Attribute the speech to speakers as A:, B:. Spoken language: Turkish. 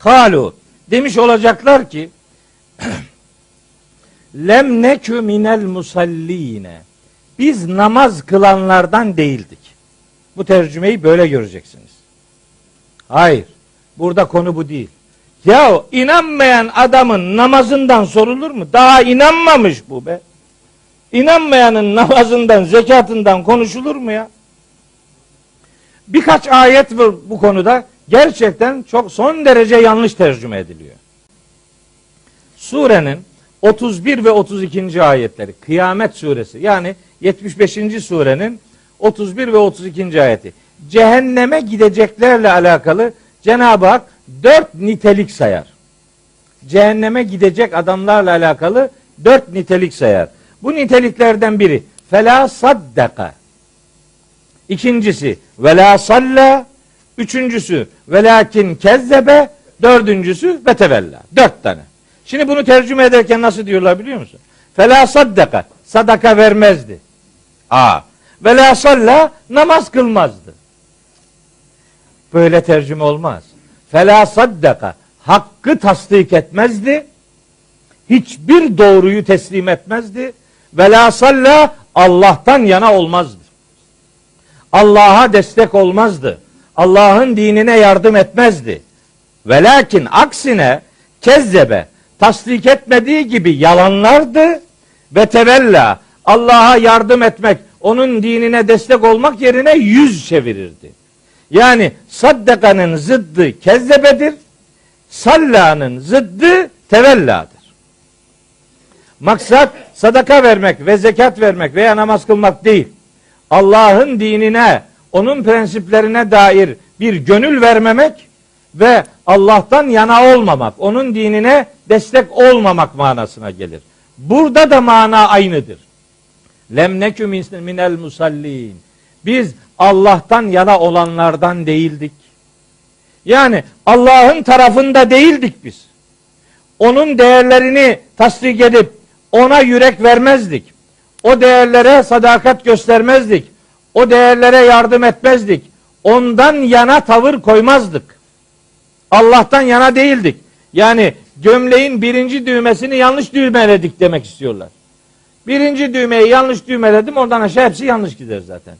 A: Kalu demiş olacaklar ki lem nekü minel musalline biz namaz kılanlardan değildik. Bu tercümeyi böyle göreceksiniz. Hayır. Burada konu bu değil. Ya inanmayan adamın namazından sorulur mu? Daha inanmamış bu be. İnanmayanın namazından, zekatından konuşulur mu ya? Birkaç ayet var bu konuda gerçekten çok son derece yanlış tercüme ediliyor. Surenin 31 ve 32. ayetleri Kıyamet suresi yani 75. surenin 31 ve 32. ayeti. Cehenneme gideceklerle alakalı Cenab-ı Hak dört nitelik sayar. Cehenneme gidecek adamlarla alakalı dört nitelik sayar. Bu niteliklerden biri fela saddaka. İkincisi ve la salla. Üçüncüsü ve lakin kezzebe. Dördüncüsü ve tevella. Dört tane. Şimdi bunu tercüme ederken nasıl diyorlar biliyor musun? Fela saddaka. Sadaka vermezdi. A. Ve la salla. Namaz kılmazdı. Böyle tercüme olmaz. Fela saddaka. Hakkı tasdik etmezdi. Hiçbir doğruyu teslim etmezdi. Ve la salla. Allah'tan yana olmazdı. Allah'a destek olmazdı. Allah'ın dinine yardım etmezdi. Ve aksine kezzebe tasdik etmediği gibi yalanlardı ve tevella Allah'a yardım etmek, onun dinine destek olmak yerine yüz çevirirdi. Yani saddakanın zıddı kezzebedir, sallanın zıddı tevelladır. Maksat sadaka vermek ve zekat vermek veya namaz kılmak değil. Allah'ın dinine, onun prensiplerine dair bir gönül vermemek ve Allah'tan yana olmamak, onun dinine destek olmamak manasına gelir. Burada da mana aynıdır. Lem nekü minel musallin. Biz Allah'tan yana olanlardan değildik. Yani Allah'ın tarafında değildik biz. Onun değerlerini tasdik edip ona yürek vermezdik. O değerlere sadakat göstermezdik. O değerlere yardım etmezdik. Ondan yana tavır koymazdık. Allah'tan yana değildik. Yani gömleğin birinci düğmesini yanlış düğmeledik demek istiyorlar. Birinci düğmeyi yanlış düğmeledim oradan aşağı hepsi yanlış gider zaten.